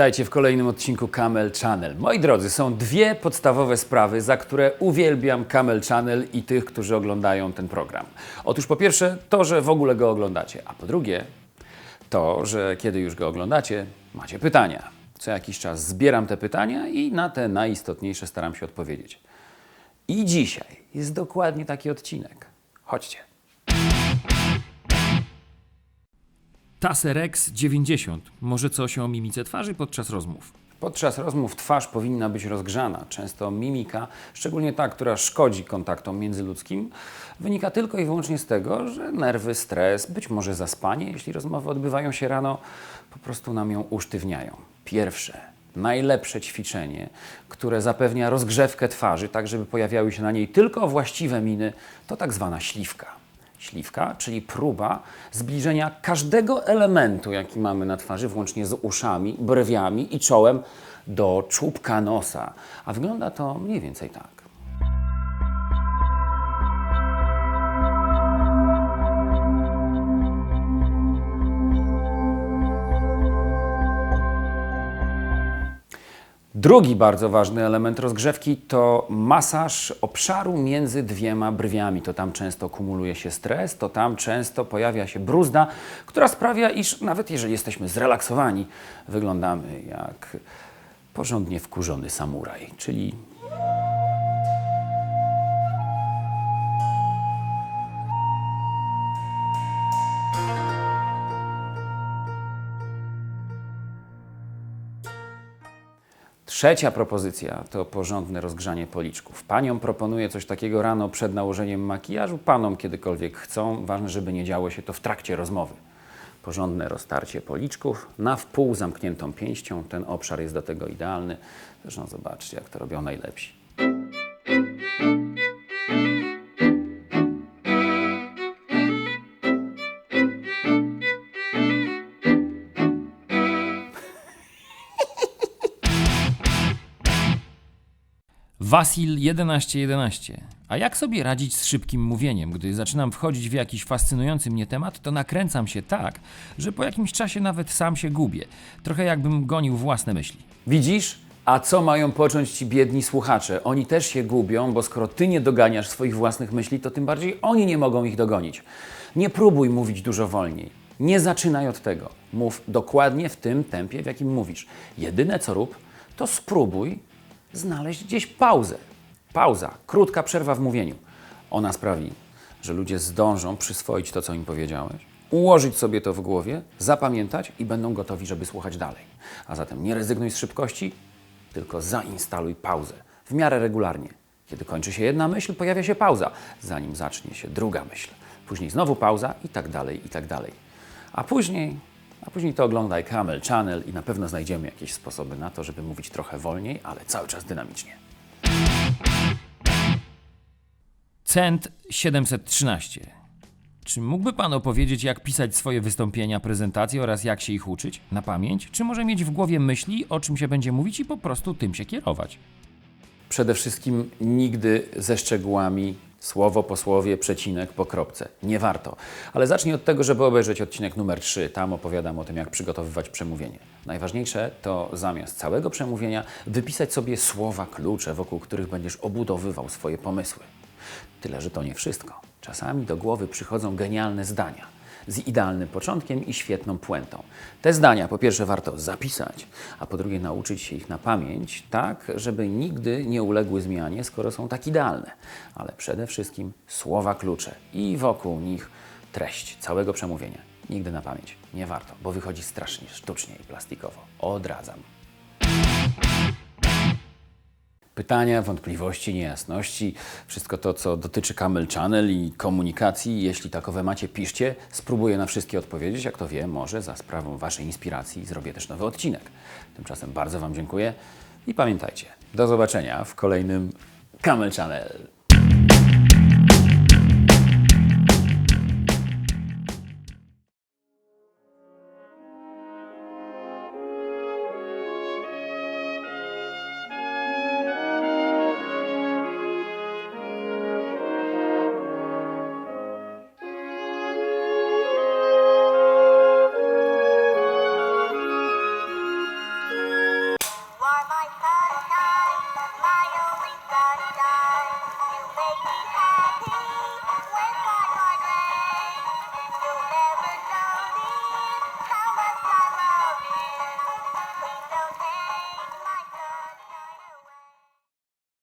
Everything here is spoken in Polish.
Witajcie w kolejnym odcinku Camel Channel. Moi drodzy, są dwie podstawowe sprawy, za które uwielbiam Camel Channel i tych, którzy oglądają ten program. Otóż po pierwsze to, że w ogóle go oglądacie, a po drugie to, że kiedy już go oglądacie, macie pytania. Co jakiś czas zbieram te pytania i na te najistotniejsze staram się odpowiedzieć. I dzisiaj jest dokładnie taki odcinek. Chodźcie. Taserex 90. Może coś o mimice twarzy podczas rozmów. Podczas rozmów twarz powinna być rozgrzana. Często mimika, szczególnie ta, która szkodzi kontaktom międzyludzkim, wynika tylko i wyłącznie z tego, że nerwy, stres, być może zaspanie, jeśli rozmowy odbywają się rano, po prostu nam ją usztywniają. Pierwsze, najlepsze ćwiczenie, które zapewnia rozgrzewkę twarzy, tak żeby pojawiały się na niej tylko właściwe miny, to tak zwana śliwka. Śliwka, czyli próba zbliżenia każdego elementu, jaki mamy na twarzy, włącznie z uszami, brwiami i czołem, do czubka nosa. A wygląda to mniej więcej tak. Drugi bardzo ważny element rozgrzewki to masaż obszaru między dwiema brwiami. To tam często kumuluje się stres, to tam często pojawia się bruzda, która sprawia, iż nawet jeżeli jesteśmy zrelaksowani, wyglądamy jak porządnie wkurzony samuraj, czyli Trzecia propozycja to porządne rozgrzanie policzków. Paniom proponuję coś takiego rano przed nałożeniem makijażu, panom kiedykolwiek chcą. Ważne, żeby nie działo się to w trakcie rozmowy. Porządne roztarcie policzków na wpół zamkniętą pięścią. Ten obszar jest do tego idealny. Zresztą zobaczcie, jak to robią najlepsi. Wasil 1111. A jak sobie radzić z szybkim mówieniem? Gdy zaczynam wchodzić w jakiś fascynujący mnie temat, to nakręcam się tak, że po jakimś czasie nawet sam się gubię. Trochę jakbym gonił własne myśli. Widzisz? A co mają począć ci biedni słuchacze? Oni też się gubią, bo skoro ty nie doganiasz swoich własnych myśli, to tym bardziej oni nie mogą ich dogonić. Nie próbuj mówić dużo wolniej. Nie zaczynaj od tego. Mów dokładnie w tym tempie, w jakim mówisz. Jedyne co rób, to spróbuj znaleźć gdzieś pauzę. Pauza, krótka przerwa w mówieniu. Ona sprawi, że ludzie zdążą przyswoić to, co im powiedziałeś, ułożyć sobie to w głowie, zapamiętać i będą gotowi, żeby słuchać dalej. A zatem nie rezygnuj z szybkości, tylko zainstaluj pauzę w miarę regularnie. Kiedy kończy się jedna myśl, pojawia się pauza, zanim zacznie się druga myśl. Później znowu pauza i tak dalej, i tak dalej. A później, a później to oglądaj Camel Channel i na pewno znajdziemy jakieś sposoby na to, żeby mówić trochę wolniej, ale cały czas dynamicznie. Cent 713. Czy mógłby Pan opowiedzieć, jak pisać swoje wystąpienia, prezentacje oraz jak się ich uczyć? Na pamięć? Czy może mieć w głowie myśli, o czym się będzie mówić i po prostu tym się kierować? Przede wszystkim nigdy ze szczegółami, słowo po słowie, przecinek po kropce. Nie warto. Ale zacznij od tego, żeby obejrzeć odcinek numer 3. Tam opowiadam o tym, jak przygotowywać przemówienie. Najważniejsze to zamiast całego przemówienia wypisać sobie słowa klucze, wokół których będziesz obudowywał swoje pomysły. Tyle, że to nie wszystko. Czasami do głowy przychodzą genialne zdania z idealnym początkiem i świetną puentą. Te zdania po pierwsze warto zapisać, a po drugie nauczyć się ich na pamięć, tak żeby nigdy nie uległy zmianie, skoro są tak idealne. Ale przede wszystkim słowa klucze i wokół nich treść całego przemówienia. Nigdy na pamięć. Nie warto, bo wychodzi strasznie sztucznie i plastikowo. Odradzam. Pytania, wątpliwości, niejasności, wszystko to, co dotyczy Camel Channel i komunikacji, jeśli takowe macie, piszcie. Spróbuję na wszystkie odpowiedzieć. Jak to wie, może za sprawą Waszej inspiracji zrobię też nowy odcinek. Tymczasem bardzo Wam dziękuję i pamiętajcie, do zobaczenia w kolejnym Camel Channel.